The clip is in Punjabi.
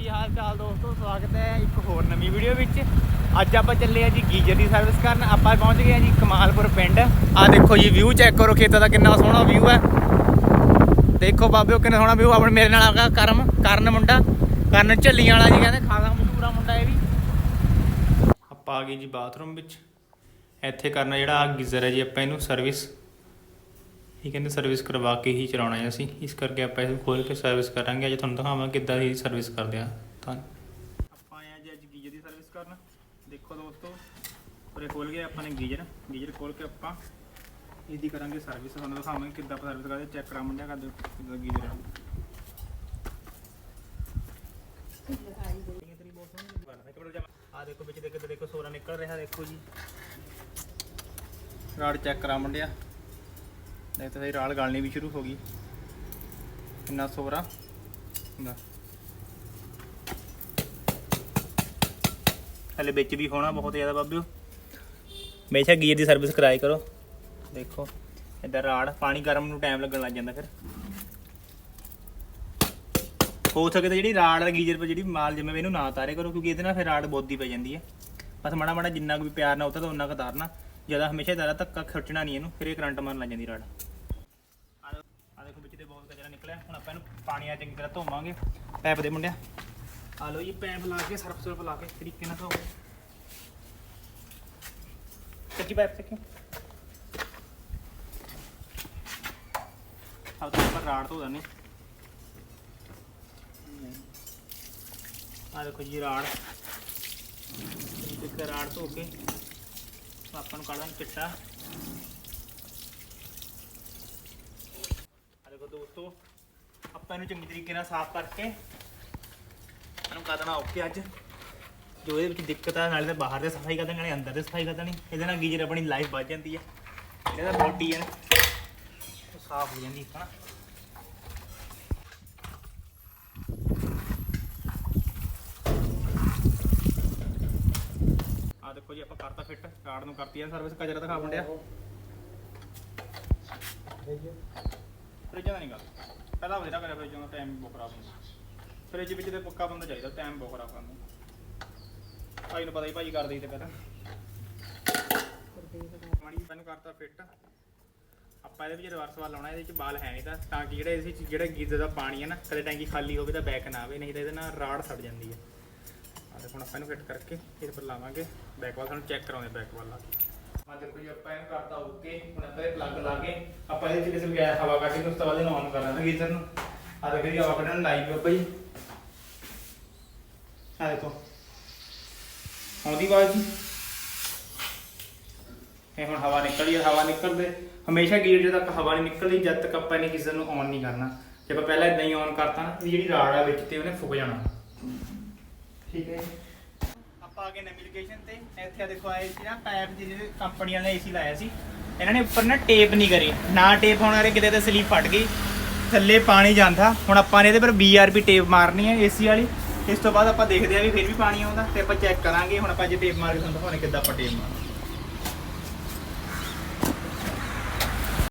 ਕੀ ਹਾਲ ਚਾਲ ਦੋਸਤੋ? ਸਵਾਗਤ ਹੈ ਇੱਕ ਹੋਰ ਨਵੀਂ ਵੀਡੀਓ ਵਿੱਚ। ਅੱਜ ਆਪਾਂ ਚੱਲੇ ਆ ਜੀ ਗੀਜਰ ਦੀ ਸਰਵਿਸ ਕਰਨ। ਆਪਾਂ ਪਹੁੰਚ ਗਏ ਆ ਜੀ ਕਮਾਲਪੁਰ ਪਿੰਡ। ਆ ਦੇਖੋ ਜੀ ਵਿਊ ਚੈੱਕ ਕਰੋ ਖੇਤਾਂ ਦਾ ਕਿੰਨਾ ਸੋਹਣਾ ਵਿਊ ਹੈ। ਦੇਖੋ ਬਾਬਿਓ ਕਿੰਨਾ ਸੋਹਣਾ ਵਿਊ ਆਪਣੇ ਮੇਰੇ ਨਾਲ ਆਗਾ ਕਰਮ, ਕਰਨ ਮੁੰਡਾ। ਕਰਨ ਝੱਲੀਆਂ ਵਾਲਾ ਜੀ, ਕਹਿੰਦੇ ਖਾਸਾ ਮਸ਼ਹੂਰਾ ਮੁੰਡਾ ਇਹ ਵੀ। ਆਪਾਂ ਆ ਗਏ ਜੀ ਬਾਥਰੂਮ ਵਿੱਚ। ਇੱਥੇ ਕਰਨਾ ਜਿਹੜਾ ਆ ਗੀਜ਼ਰ ਹੈ ਜੀ, ਆਪਾਂ ਇਹਨੂੰ ਸਰਵਿਸ ਇਹ ਕਹਿੰਦੇ ਸਰਵਿਸ ਕਰਵਾ ਕੇ ਹੀ ਚਲਾਉਣਾ ਹੈ ਅਸੀਂ। ਇਸ ਕਰਕੇ ਆਪਾਂ ਇਹਨੂੰ ਖੋਲ ਕੇ ਸਰਵਿਸ ਕਰਾਂਗੇ। ਅੱਜ ਤੁਹਾਨੂੰ ਦਿਖਾਵਾਂਗੇ ਕਿੱਦਾਂ ਦੀ ਸਰਵਿਸ ਕਰਦੇ ਆ। ਤਾਂ ਆਪਾਂ ਆਏ ਆ ਜੀ ਅੱਜ ਗੀਜ਼ਰ ਦੀ ਸਰਵਿਸ ਕਰਨ। ਦੇਖੋ ਦੋਸਤੋ, ਉਰੇ ਖੋਲ ਕੇ ਆਪਾਂ ਨੇ ਗੀਜ਼ਰ। ਗੀਜ਼ਰ ਖੋਲ ਕੇ ਆਪਾਂ ਇਹਦੀ ਕਰਾਂਗੇ ਸਰਵਿਸ ਤੁਹਾਨੂੰ ਦਿਖਾਵਾਂਗੇ ਕਿੱਦਾਂ ਆਪਾਂ ਸਰਵਿਸ ਕਰਦੇ। ਚੈੱਕ ਕਰਾ ਮੁੰਡਿਆ ਕਰਦੇ ਕਿੱਦਾਂ ਗੀਜ਼ਰ। ਆ ਆ ਦੇਖੋ ਵਿੱਚ ਦੇ ਕਿੱਦਾਂ ਦੇਖੋ ਸੋਰਾ ਨਿਕਲ ਰਿਹਾ। ਦੇਖੋ ਜੀ। ਰਾਡ ਚੈੱਕ ਕਰਾ ਮੁੰਡਿਆ। ਦੇਖ ਤੇ ਰਾਲ ਗਲਣੀ ਵੀ ਸ਼ੁਰੂ ਹੋ ਗਈ। ਇੰਨਾ ਸੋਰਾ ਹੁੰਦਾ ਹਲੇ ਵਿੱਚ ਵੀ ਹੋਣਾ ਬਹੁਤ ਜ਼ਿਆਦਾ ਬਾਬਿਓ। ਹਮੇਸ਼ਾ ਗੀਅਰ ਦੀ ਸਰਵਿਸ ਕਰਾਈ ਕਰੋ। ਦੇਖੋ ਇਧਰ ਰਾੜ, ਪਾਣੀ ਗਰਮ ਨੂੰ ਟਾਈਮ ਲੱਗਣ ਲੱਗ ਜਾਂਦਾ ਫਿਰ। ਹੋ ਸਕੇ ਤਾਂ ਜਿਹੜੀ ਰਾੜ ਦਾ ਗੀਜ਼ਰ 'ਤੇ ਜਿਹੜੀ ਮਾਲ ਜਿਵੇਂ ਇਹਨੂੰ ਨਾ ਤਾਰੇ ਕਰੋ, ਕਿਉਂਕਿ ਇਹਦੇ ਨਾਲ ਫਿਰ ਰਾੜ ਬੋਦੀ ਪੈ ਜਾਂਦੀ ਹੈ। ਬਸ ਮਾੜਾ ਮਾੜਾ ਜਿੰਨਾ ਕੁ ਵੀ ਪਿਆਰ ਨਾਲ ਉਤਾਰ ਤਾਂ ਉਹਨਾਂ ਕੁ ਤਾਰਨਾ। ਜ਼ਿਆਦਾ ਹਮੇਸ਼ਾ ਜ਼ਿਆਦਾ ਧੱਕਾ ਖਿੱਚਣਾ ਨਹੀਂ ਇਹਨੂੰ, ਫਿਰ ਇਹ ਕਰੰਟ ਮਾਰਨ ਲੱਗ ਜਾਂਦੀ ਰਾੜ। ਦੇਖੋ- ਵਿੱਚ ਤੇ ਬਹੁਤ ਕਚਰਾ ਨਿਕਲਿਆ। ਹੁਣ ਆਪਾਂ ਇਹਨੂੰ ਪਾਣੀ ਆ ਚੰਗੀ ਤਰ੍ਹਾਂ ਧੋਵਾਂਗੇ। ਪੈਪ ਦੇ ਮੁੰਡਿਆ। ਆ ਲਓ ਜੀ, ਪੈਪ ਲਾ ਕੇ, ਸਰਫ ਸਰਫ ਲਾ ਕੇ ਤਰੀਕੇ ਨਾਲ ਧੋਵੋ। ਚੱਕੀ ਪੈਪ ਚੱਕੀ। ਆਪ ਤਾਂ ਆਪਾਂ ਰਾੜ ਧੋ ਦਨੇ ਆ ਦੇਖੋ ਜੀ ਰਾੜ। ਇੱਕ ਰਾੜ ਧੋ ਕੇ ਆਪਾਂ ਨੂੰ ਕੱਢਾਂ ਚਿੱਟਾ। ਦੇਖੋ ਦੋਸਤੋ, ਆਪਾਂ ਇਹਨੂੰ ਚੰਗੀ ਤਰੀਕੇ ਨਾਲ ਸਾਫ਼ ਕਰਕੇ ਇਹਨੂੰ ਕਰਨਾ ਓਕੇ ਅੱਜ। ਜੋ ਇਹਦੇ ਵਿੱਚ ਦਿੱਕਤ ਆ, ਨਾਲੇ ਤਾਂ ਬਾਹਰ ਦੇ ਸਫ਼ਾਈ ਕਰਦੇ ਨਾਲੇ ਅੰਦਰ ਦੇ ਸਫ਼ਾਈ ਕਰਦੇ ਨਹੀਂ, ਇਹਦੇ ਨਾਲ ਗੀਜ਼ਰ ਆਪਣੀ ਲਾਈਫ ਵੱਧ ਜਾਂਦੀ ਹੈ ਇਹਦਾ ਬੋਡੀ ਹੈ ਉਹ ਸਾਫ਼ ਹੋ ਜਾਂਦੀ ਹੈ ਨਾ ਆ ਦੇਖੋ ਜੀ, ਆਪਾਂ ਕਰਤਾ ਫਿੱਟ ਕਾਰਡ ਨੂੰ ਕਰਤੀ ਆ ਸਰਵਿਸ ਕਜਰਾ ਦਿਖਾ ਮੁੰਡਿਆ। ਫ੍ਰਿਜਾਂ ਦਾ ਨਹੀਂ ਗੱਲ ਪਹਿਲਾਂ ਵਧੇਰਾ ਕਰਿਆ ਫ੍ਰਿਜਾਂ ਦਾ ਟਾਈਮ ਬਹੁਤ ਖਰਾਬ ਹੁੰਦਾ। ਫ੍ਰਿਜ ਵਿੱਚ ਤੇ ਪੱਕਾ ਬੰਦਾ ਚਾਹੀਦਾ ਟਾਈਮ ਬਹੁਤ ਖਰਾਬ ਕਰਦਾ ਭਾਈ ਨੂੰ ਪਤਾ ਹੀ, ਭਾਈ ਕਰਦੇ ਹੀ ਤੇ ਪਹਿਲਾਂ ਪਾਣੀ ਪੈਨ ਕਰਤਾ ਫਿੱਟ ਆਪਾਂ ਇਹਦੇ ਵਿੱਚ ਰਿਵਰਸ ਵਾਲ ਲਾਉਣਾ ਇਹਦੇ ਵਿੱਚ ਬਾਲ ਹੈ ਨਹੀਂ ਤਾਂ ਤਾਂ ਕਿ ਜਿਹੜਾ ਇਹਦੇ ਵਿੱਚ ਜਿਹੜਾ ਗੀਜ਼ਰ ਦਾ ਪਾਣੀ ਹੈ ਨਾ, ਕਦੇ ਟੈਂਕੀ ਖਾਲੀ ਹੋਵੇ ਤਾਂ ਬੈਕ ਨਾ ਆਵੇ, ਨਹੀਂ ਤਾਂ ਇਹਦੇ ਨਾਲ ਰਾੜ ਸੜ ਜਾਂਦੀ ਹੈ। ਆ ਦੇਖੋ ਹੁਣ ਆਪਾਂ ਇਹਨੂੰ ਫਿੱਟ ਕਰਕੇ ਫਿਰ ਪਰ ਲਾਵਾਂਗੇ। ਬੈਕ ਵਾਲ ਸਾਨੂੰ ਚੈੱਕ ਕਰਾਉਂਦੇ ਬੈਕ ਵਾਲ ਲਾ ਕੇ। ਆ ਦੇਖੋ ਜੀ, ਆਪਾਂ ਇਹਨੂੰ ਕਰਤਾ ਓਕੇ ਹੁਣ ਆਪਾਂ ਇਹ ਪਲੱਗ ਲਾ ਕੇ ਆਪਾਂ ਇਹਦੇ ਵਿੱਚ ਕਿਸੇ ਗਿਆ ਹਵਾ ਕੱਢ ਕੇ ਉਸ ਤੋਂ ਬਾਅਦ ਇਹਨੂੰ ਆਨ ਕਰਨਾ ਤਾਂ ਗੀਜ਼ਰ ਨੂੰ। ਆ ਦੇਖੋ ਜੀ, ਹਵਾ ਕੱਢਣ ਲਾਈ ਵੀ ਜੀ ਆ ਦੇਖੋ। ਆਉਂਦੀ ਆਵਾਜ਼ ਜੀ। ਇਹ ਹੁਣ ਹਵਾ ਨਿਕਲੀ ਹੈ ਹਵਾ ਨਿਕਲਦੇ। ਹਮੇਸ਼ਾ ਗੀਜ਼ਰ ਜਦੋਂ ਤੱਕ ਹਵਾ ਨਹੀਂ ਨਿਕਲਦੀ, ਜਦ ਤੱਕ ਆਪਾਂ ਇਹਨੇ ਗੀਜ਼ਰ ਨੂੰ ਆਨ ਨਹੀਂ ਕਰਨਾ। ਜੇ ਆਪਾਂ ਪਹਿਲਾਂ ਇਦਾਂ ਹੀ ਆਨ ਕਰਤਾ ਨਾ ਜਿਹੜੀ ਰਾੜ ਆ ਵਿੱਚ ਤੇ ਉਹਨੇ ਫੁੱਕ ਜਾਣਾ। ਠੀਕ ਹੈ ਆਪਾਂ ਨਵੀਂ ਲੋਕੇਸ਼ਨ ਤੇ। ਇੱਥੇ ਦੇਖੋ ਆਏ ਸੀ ਨਾ ਪਾਈਪ ਜਿਹੜੇ ਕੰਪਨੀ ਵਾਲੇ ਏਸੀ ਲਾਇਆ ਸੀ। ਇਹਨਾਂ ਨੇ ਉੱਪਰ ਨਾ ਟੇਪ ਨਹੀਂ ਕਰੀ। ਨਾ ਟੇਪ ਹੋਣ ਕਰਕੇ ਕਿਤੇ ਤੇ ਸਲੀਪ ਫਟ ਗਈ। ਥੱਲੇ ਪਾਣੀ ਜਾਂਦਾ। ਹੁਣ ਆਪਾਂ ਨੇ ਇਹਦੇ ਪਰ ਬੀਆਰਪੀ ਟੇਪ ਮਾਰਨੀ ਹੈ ਏਸੀ ਵਾਲੀ। ਇਸ ਤੋਂ ਬਾਅਦ ਆਪਾਂ ਦੇਖਦੇ ਆ ਵੀ ਫਿਰ ਵੀ ਪਾਣੀ ਆਉਂਦਾ ਤੇ ਆਪਾਂ ਚੈੱਕ ਕਰਾਂਗੇ। ਹੁਣ ਆਪਾਂ ਜੇ ਟੇਪ ਮਾਰ ਕੇ ਤੁਹਾਨੂੰ ਦਿਖਾਉਣੇ ਕਿੱਦਾਂ ਆਪਾਂ ਟੇਪ ਮਾਰ